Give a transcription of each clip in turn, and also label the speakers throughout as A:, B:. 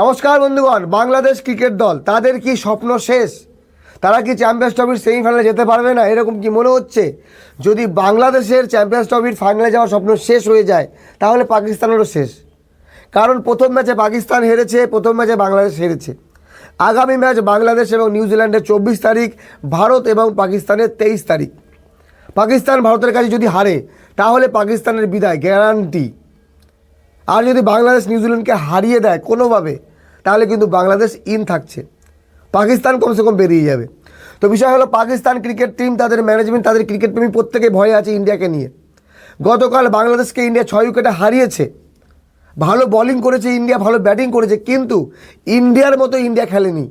A: নমস্কার বন্ধুগণ, বাংলাদেশ ক্রিকেট দল, তাদের কি স্বপ্ন শেষ? তারা কি চ্যাম্পিয়ন্স ট্রফির সেমিফাইনালে যেতে পারবে না? এরকম কি মনে হচ্ছে? যদি বাংলাদেশের চ্যাম্পিয়ন্স ট্রফির ফাইনালে যাওয়ার স্বপ্ন শেষ হয়ে যায়, তাহলে পাকিস্তানেরও শেষ। কারণ প্রথম ম্যাচে পাকিস্তান হেরেছে, প্রথম ম্যাচে বাংলাদেশ হেরেছে। আগামী ম্যাচ বাংলাদেশ এবং নিউজিল্যান্ডের চব্বিশ তারিখ, ভারত এবং পাকিস্তানের তেইশ তারিখ। পাকিস্তান ভারতের কাছে যদি হারে, তাহলে পাকিস্তানের বিদায় গ্যারান্টি আর যদি বাংলাদেশ নিউজিল্যান্ডকে হারিয়ে দেয় কোনোভাবে, তাহলে কিন্তু বাংলাদেশ ইন থাকছে। পাকিস্তান কমসে কম বেরিয়ে যাবে। তো বিষয় হলো পাকিস্তান ক্রিকেট টিম তাদের ম্যানেজমেন্ট তাদের ক্রিকেট প্রেমী প্রত্যেকে ভয়ে আছে ইন্ডিয়াকে নিয়ে। গতকাল বাংলাদেশকে ইন্ডিয়া ছয় উইকেটে হারিয়েছে। ভালো বোলিং করেছে ইন্ডিয়া, ভালো ব্যাটিং করেছে, কিন্তু ইন্ডিয়ার মতো ইন্ডিয়া খেলেনি।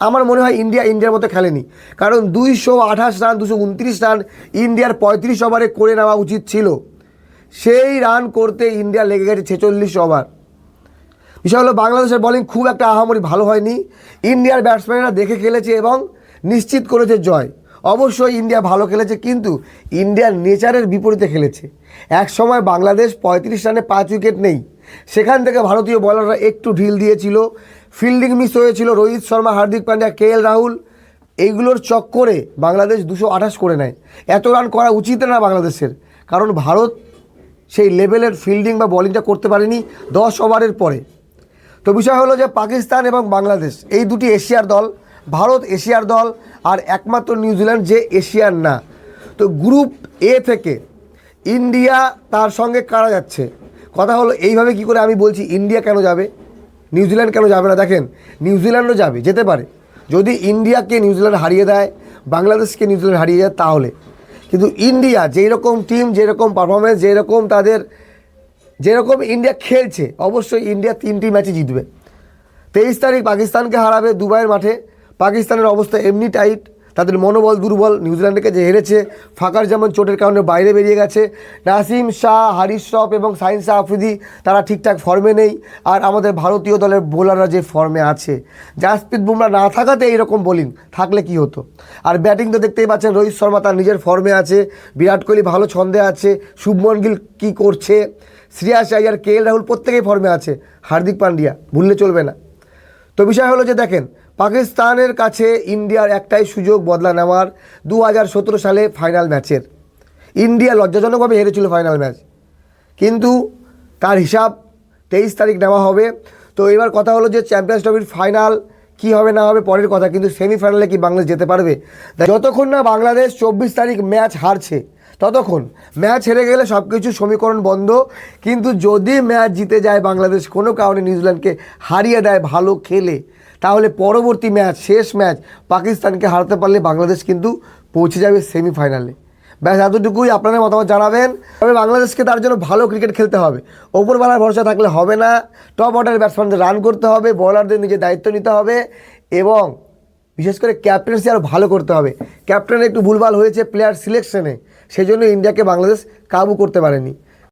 A: আমার মনে হয় ইন্ডিয়া ইন্ডিয়ার মতো খেলেনি। কারণ দুইশো আঠাশ রান দুশো উনত্রিশ রান ইন্ডিয়ার পঁয়ত্রিশ ওভারে করে নেওয়া উচিত ছিল। সেই রান করতে ইন্ডিয়া লেগে গেছে ছেচল্লিশ ওভার বিষয় হলো বাংলাদেশের বোলিং খুব একটা আহামরি ভালো হয়নি। ইন্ডিয়ার ব্যাটসম্যানরা দেখে খেলেছে এবং নিশ্চিত করেছে জয়। অবশ্যই ইন্ডিয়া ভালো খেলেছে কিন্তু ইন্ডিয়ার নেচারের বিপরীতে খেলেছে। এক সময় বাংলাদেশ পঁয়ত্রিশ রানে পাঁচ উইকেট নেই। সেখান থেকে ভারতীয় বলাররা একটু ঢিল দিয়েছিল। ফিল্ডিং মিস হয়েছিল রোহিত শর্মা, হার্দিক পান্ডিয়া কে এল রাহুল। এইগুলোর চক্করে বাংলাদেশ দুশো আঠাশ করে নেয়। এত রান করা উচিত না বাংলাদেশের। কারণ ভারত সেই লেভেলের ফিল্ডিং বা বোলিংটা করতে পারেনি দশ ওভারের পরে। তো বিষয় হলো যে পাকিস্তান এবং বাংলাদেশ, এই দুটি এশিয়ার দল, ভারত এশিয়ার দল আর একমাত্র নিউজিল্যান্ড যে এশিয়ার না। তো গ্রুপ এ থেকে ইন্ডিয়া তার সঙ্গে কারা যাচ্ছে? কথা হলো এইভাবে কি করে আমি বলছি, ইন্ডিয়া কেন যাবে? নিউজিল্যান্ড কেন যাবে না? দেখেন, নিউজিল্যান্ডও যাবে, যেতে পারে। যদি ইন্ডিয়াকে নিউজিল্যান্ড হারিয়ে দেয়, বাংলাদেশকে নিউজিল্যান্ড হারিয়ে যায় তাহলে। কিন্তু ইন্ডিয়া যেই রকম টিম যেরকম পারফরমেন্স যেরকম তাদের, যেরকম ইন্ডিয়া খেলছে, অবশ্যই ইন্ডিয়া তিনটি ম্যাচে জিতবে। তেইশ তারিখ পাকিস্তানকে হারাবে দুবাইয়ের মাঠে। পাকিস্তানের অবস্থা এমনি টাইট তাদের মনোবল দুর্বল নিউজিল্যান্ডকে যে হেরেছে, ফাঁকার যেমন চোটের কারণে বাইরে বেরিয়ে গেছে। নাসিম শাহ হারিস শ্রফ এবং সাইন শাহ আফ্রিদি, তারা ঠিকঠাক ফর্মে নেই। আর আমাদের ভারতীয় দলের বোলাররা যে ফর্মে আছে, জাসপ্রীত বুমরা না থাকাতে এইরকম বোলিং থাকলে কি হতো? আর ব্যাটিং তো দেখতেই পাচ্ছেন, রোহিত শর্মা তার নিজের ফর্মে আছে। বিরাট কোহলি ভালো ছন্দে আছে। শুভমন গিল কী করছে? শ্রেয়াস আয়ার কে এল রাহুল প্রত্যেকেই ফর্মে আছে। হার্দিক পান্ডিয়া, ভুললে চলবে না। তো বিষয় হলো যে দেখেন পাকিস্তানের কাছে ইন্ডিয়ার একটাই সুযোগ বদলা নেওয়ার দু হাজার সতেরো সালে ফাইনাল ম্যাচের। ইন্ডিয়া লজ্জাজনকভাবে হেরেছিল ফাইনাল ম্যাচ। কিন্তু তার হিসাব তেইশ তারিখ নেওয়া হবে। তো এবার কথা হলো যে চ্যাম্পিয়ন্স ট্রফির ফাইনাল কি হবে না হবে পরের কথা, কিন্তু সেমিফাইনালে কি বাংলাদেশ যেতে পারবে? যতক্ষণ না বাংলাদেশ চব্বিশ তারিখ ম্যাচ হারছে, ততক্ষণ ম্যাচ হেরে গেলে সব কিছু সমীকরণ বন্ধ, কিন্তু যদি ম্যাচ জিতে যায় বাংলাদেশ কোনো কারণে নিউজিল্যান্ডকে হারিয়ে দেয় ভালো খেলে, তাহলে পরবর্তী ম্যাচ শেষ ম্যাচ পাকিস্তানকে হারাতে পারলে বাংলাদেশ কিন্তু পৌঁছে যাবে সেমিফাইনালে ব্যাস, এতটুকুই আপনাদের মতামত জানাবেন। তবে বাংলাদেশকে তার জন্য ভালো ক্রিকেট খেলতে হবে। ওপরবেলার ভরসা থাকলে হবে না। টপ অর্ডারের ব্যাটসম্যানদের রান করতে হবে বলারদের নিজের দায়িত্ব নিতে হবে এবং বিশেষ করে ক্যাপ্টেন্সি আরও ভালো করতে হবে। ক্যাপ্টেন একটু ভুলভাল হয়েছে প্লেয়ার সিলেকশনে সেই জন্য ইন্ডিয়াকে বাংলাদেশ কাবু করতে পারেনি।